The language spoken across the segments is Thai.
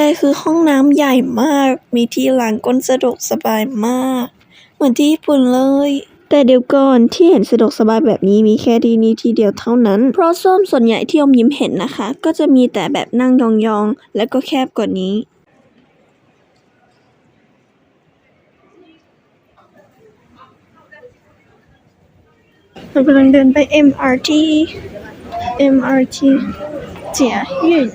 ดๆคือห้องน้ำใหญ่มาก มีที่ล้างก้นสะดวกสบายมาก เหมือนที่ญี่ปุ่นเลย แต่เดี๋ยวก่อนที่เห็นสะดวกสบายแบบนี้มีแค่ที่นี้ที่เดียวเท่านั้น เพราะส้วมส่วนใหญ่ที่อมยิ้มเห็นนะคะ ก็จะมีแต่แบบนั่งยองๆ และก็แคบกว่านี้เรากำลังเดินไป MRT MRT เจียยื่น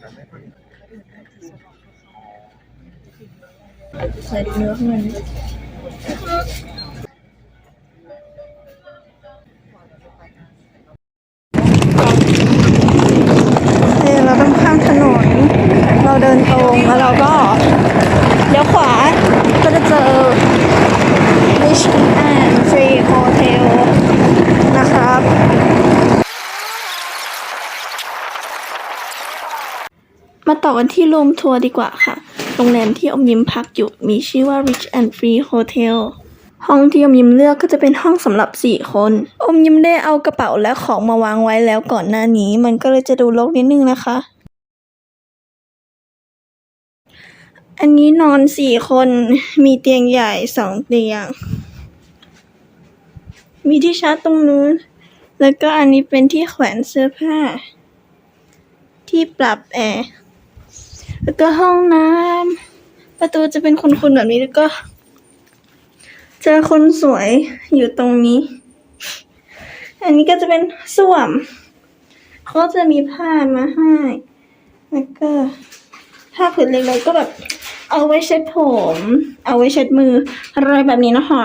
ใส่เนื้อข้างในเฮ้เราต้องข้ามถนน เราเดินตรงแล้วเราก็เลี้ยวขวา ก็จะเจอ Rich and Free Hotel นะครับ มาต่อกันที่รูมทัวร์ดีกว่าค่ะ โรงแรมที่อมยิ้มพักอยู่มีชื่อว่า Rich and Free Hotel ห้องที่อมยิ้มเลือกก็จะเป็นห้องสำหรับ 4 คน อมยิ้มได้เอากระเป๋าและของมาวางไว้แล้วก่อนหน้านี้ มันก็เลยจะดูรกนิดนึงนะคะ อันนี้นอน 4 คน มีเตียงใหญ่ 2 เตียง มีที่ชาร์จตรงนู้น แล้วก็อันนี้เป็นที่แขวนเสื้อผ้า ที่ปรับแอร์ แล้วก็ห้องน้ำประตูจะเป็นคนๆแบบนี้แล้วก็ เจอคนสวยอยู่ตรงนี้ อันนี้ก็จะเป็นส้วมเขาจะมีผ้ามาให้แล้วก็ผ้าผืนเล็กๆก็แบบ เอาไว้เช็ดผม เอาไว้เช็ดมืออะไรแบบนี้นะคะ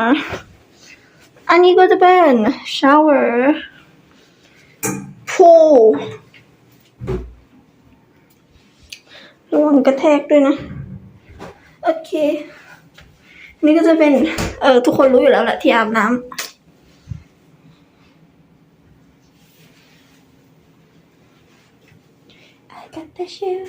อันนี้ก็จะเป็น shower pool ระวังกระแทกด้วยนะ โอเค นี่ก็จะเป็น เออทุกคนรู้อยู่แล้วแหละที่อาบน้ำ I got the shoe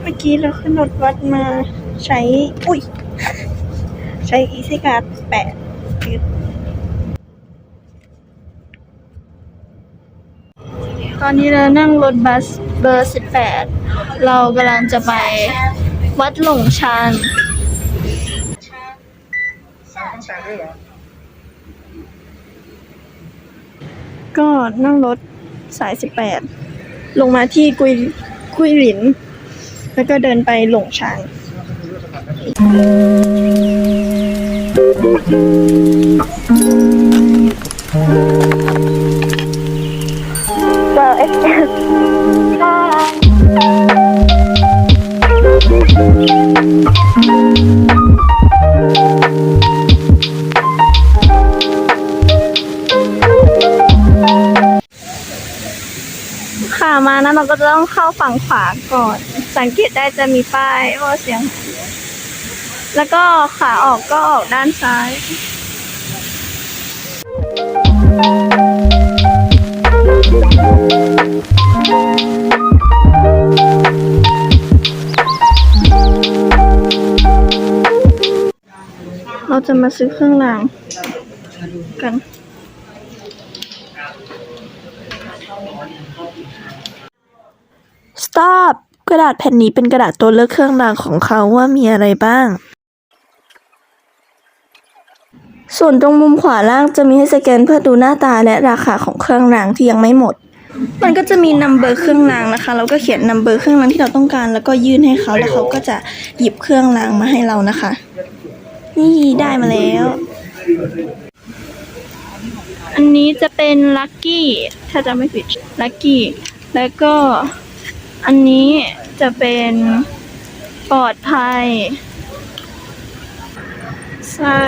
เมื่อกี้เราขึ้นรถวัดมาใช้ อุ้ย ใช้อีซิการ์ดแปดยึด ตอนนี้เรานั่งรถบัสเบอร์ 18 เรากำลังจะไปวัดหลงชันก็นั่งรถสาย 18 ลงมาที่กุยกุยหลิน แล้วก็เดินไปหลงชาง Well, ขามานะเราก็จะต้องเข้าฝั่งขวาก่อน สังเกตได้จะมีป้ายว่าเสียง แล้วก็ขาออกก็ออกด้านซ้ายเร มาซื้อเครื่องรางกัน Stop กระดาษแผ่นนี้เป็นกระดาษตัวเลือกเครื่องรางของเขาว่ามีอะไรบ้าง ส่วนตรงมุมขวาล่างจะมีให้สแกนเพื่อดูหน้าตาและราคาของเครื่องรางที่ยังไม่หมด มันก็จะมีนัมเบอร์เครื่องรางนะคะ เราก็เขียนนัมเบอร์เครื่องรางที่เราต้องการ แล้วก็ยื่นให้เขาแล้วเขาก็จะหยิบเครื่องรางมาให้เรานะคะ นี่ได้มาแล้ว อันนี้จะเป็นลัคกี้ ถ้าจำไม่ผิดลัคกี้ แล้วก็อันนี้จะเป็นปลอดภัยใช่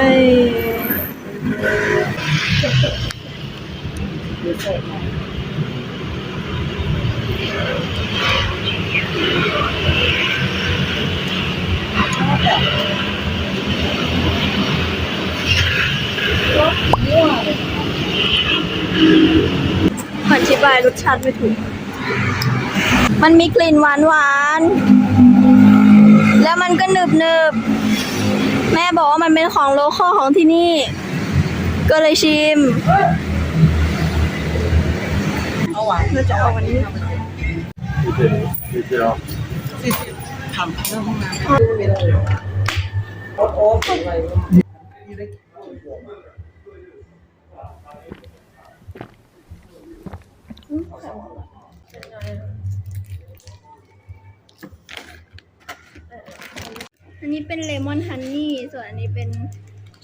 อธิบายรสชาติไม่ถูก มันมีกลิ่นหวานหวานๆแล้วมันก็หนึบหนึบๆแม่บอกว่ามันเป็นของโลคอลของที่นี่ ก็เลยชิม เอาหวานเราจะเอาวันนี้ทำเรื่องห้องน้ำ โอ๊ตอะไรอันนี้เป็นเลมอนฮันนี่ส่วนอันนี้เป็น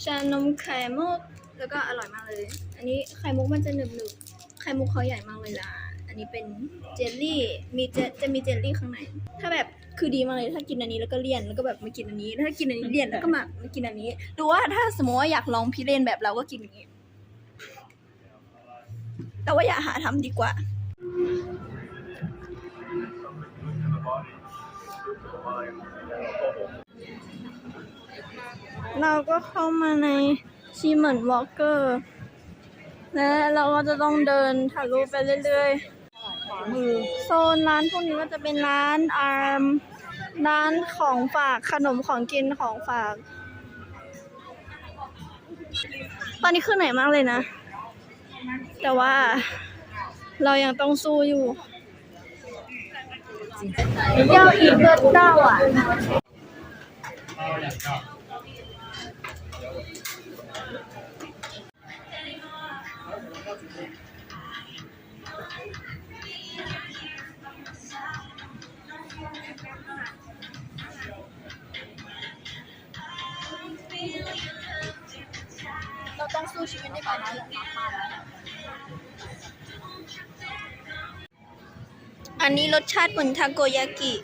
ชานมไข่มุกแล้วก็อร่อยมากเลย อันนี้ไข่มุกมันจะหนึบๆไข่มุกเขาใหญ่มากเลยล่ะ นนี้เป็นเจลลี่ มีเจจะมีเจลลี่ข้างใน ถ้าแบบคือดีมากเลยถ้ากินอันนี้แล้วก็เลี่ยนแล้วก็แบบมากินอันนี้ ถ้ากินอันนี้เลี่ยนแล้วก็มามากินอันนี้ดูว่าถ้าสมมติว่าอยากลองพิเรนแบบเราก็กินอย่างนี้ แต่ว่าอย่าหาทำดีกว่า เราก็เข้ามาในชีเหมือนวอลเกอร์และเราก็จะต้องเดินทะลุไปเรื่อยๆ โซนร้านพวกนี้ก็จะเป็นร้านอาร์มร้านของฝากขนมของกินของฝาก ตอนนี้ขึ้นไหนมากเลยนะ แต่ว่าเรายังต้องสู้อยู่要一个大碗。 อันนี้รสชาติเหมือนทาโกยากิ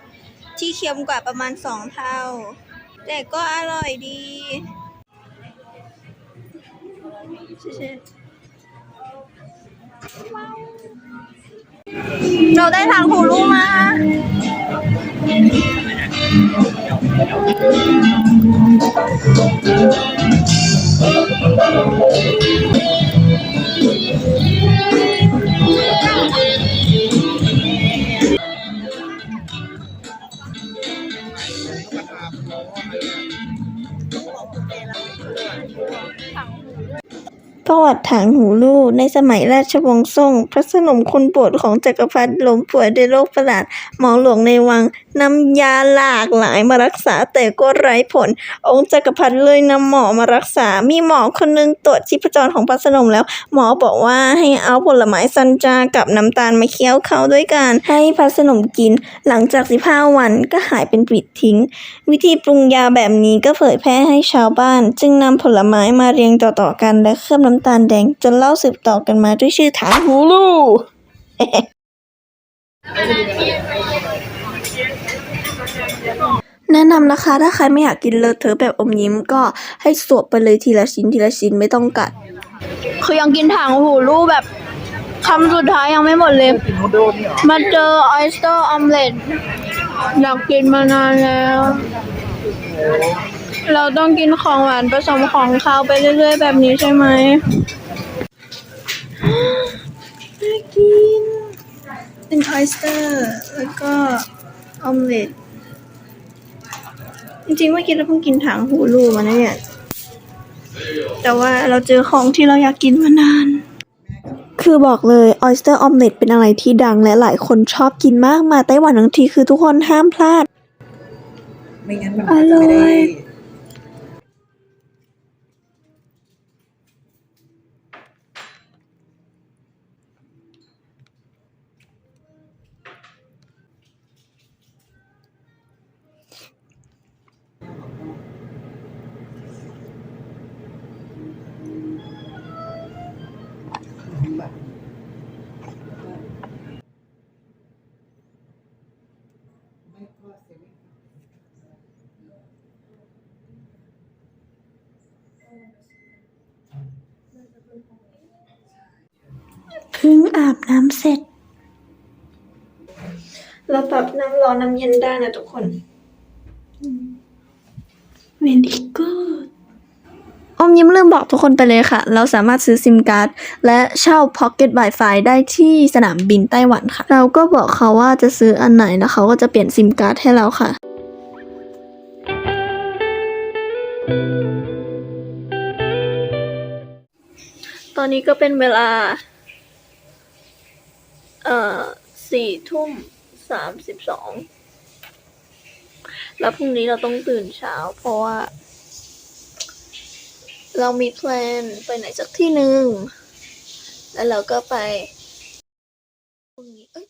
ที่เค็มกว่าประมาณสองเท่า แต่ก็อร่อยดีเราได้ทางหูรูมา ประวัติถางหูลู่ในสมัยราชวงศ์ซ่ง พระสนมคนโปรดของจักรพรรดิล้มป่วยด้วยโรคประหลาดหมอหลวงในวังนำยาหลากหลายมารักษาแต่ก็ไร้ผล องค์จักรพรรดิเลยนำหมอมารักษา มีหมอคนหนึงตรวจชีพจรของพระสนมแล้ว หมอบอกว่าให้เอาผลไม้ซันจากับน้ำตาลมาเคี้ยวเข้าด้วยกันให้พระสนมกิน หลังจาก15วันก็หายเป็นปลิดทิ้ง วิธีปรุงยาแบบนี้ก็เผยแพร่ให้ชาวบ้าน จึงนำผลไม้มาเรียงต่อๆกันและเคลือบน้ำตาลแดงจนเล่าสืบต่อกันมาด้วยชื่อถางหูลู แนะนำนะคะ ถ้าใครไม่อยากกินเลอะเทอะแบบอมยิ้มก็ให้สวบไปเลยทีละชิ้นทีละชิ้นไม่ต้องกัด คือยังกินถางหูลู่แบบคำสุดท้ายยังไม่หมดเลยกินนูโดลนี่เหรอมาเจอออยสเตอร์ออมเล็ตอยากกินมานานแล้ว เราต้องกินของหวานผสมของคาวไปเรื่อย ๆ แบบนี้ใช่ไหมน่ากิน เป็นออยสเตอร์ แล้วก็ ออมเล็ตจริงๆเมื่อกี้เราเพิ่งกินถังหูรูมานะเนี่ย แต่ว่าเราเจอของที่เราอยากกินมานาน คือบอกเลย oyster omelet เป็นอะไรที่ดังและหลายคนชอบกินมากมาไต้หวันทั้งทีคือทุกคนห้ามพลาด ไม่งั้นมันอร่อยไม่ได้ พิ่งอาบน้ำเสร็จ เราปรับน้ำร้อนน้ำเย็นได้นะทุกคน very good อมยิ้มลืมบอกทุกคนไปเลยค่ะ เราสามารถซื้อซิมการ์ดและเช่า Pocket Wi-Fi ได้ที่สนามบินไต้หวันค่ะ เราก็บอกเขาว่าจะซื้ออันไหนแล้วเขาก็จะเปลี่ยนซิมการ์ดให้เราค่ะ ตอนนี้ก็เป็นเวลา เอ่อสี่ทุ่มสามสิบสองแล้วพรุ่งนี้เราต้องตื่นเช้า เพราะว่า เรามีแพลนไปไหนสักที่หนึ่งแล้วเราก็ไปพรุ่งนี้เอ้ย